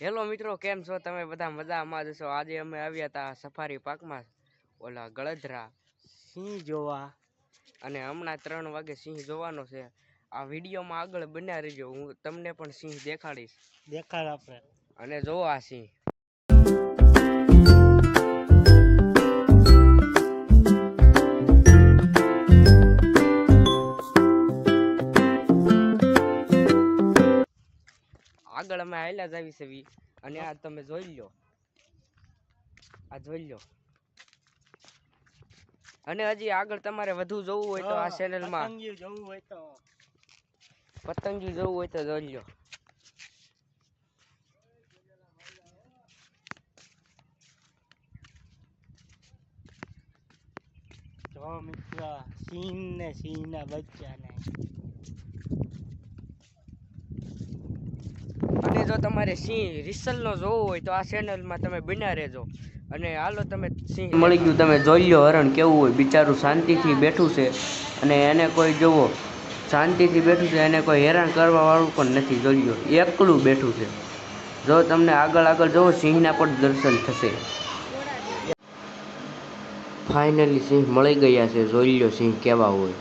Hello મિત્રો કેમ છો? તમે બધા મજામાં જશો આજે અમે આવ્યા હતા સફારી પાર્કમાં ઓલા ગળધરા સિંહ જોવા. અને હમણાં ત્રણ વાગે સિંહ જોવાનો છે. આ વિડીયોમાં આગળ બન્યા રહેજો. હું તમને પણ સિંહ દેખાડીશ. દેખાડ આપણે. અને જોવો આ સિંહ. આગળ અમે આવેલા જ આવી છે અને આ તમે જોઈ લો આ જોઈ લો અને હજી આગળ તમારે વધુ જોવું હોય તો આ ચેનલમાં પતંગિયું જોવું હોય તો. પતંગી જોવું હોય તો જોઈ લો જો મિત્ર સિંહ ને સિંહ ના બચ્ચા અને જો તમારે સિંહ રિસલનો જોવો હોય તો આ ચેનલમાં તમે બિના રહેજો. અને હાલો તમે સિંહ મળી ગયું તમે જોઈ લો હરણ કેવું હોય. બિચારું શાંતિથી બેઠું છે. અને એને કોઈ જોવો શાંતિથી બેઠું છે. એને કોઈ હેરાન કરવાવાળું પણ નથી. જોઈ લો એકલું બેઠું છે. જો તમને આગળ આગળ જુઓ સિંહના પણ દર્શન થશે. ફાઇનલી સિંહ મળી ગયા છે. જોઈ લો સિંહ કેવા હોય.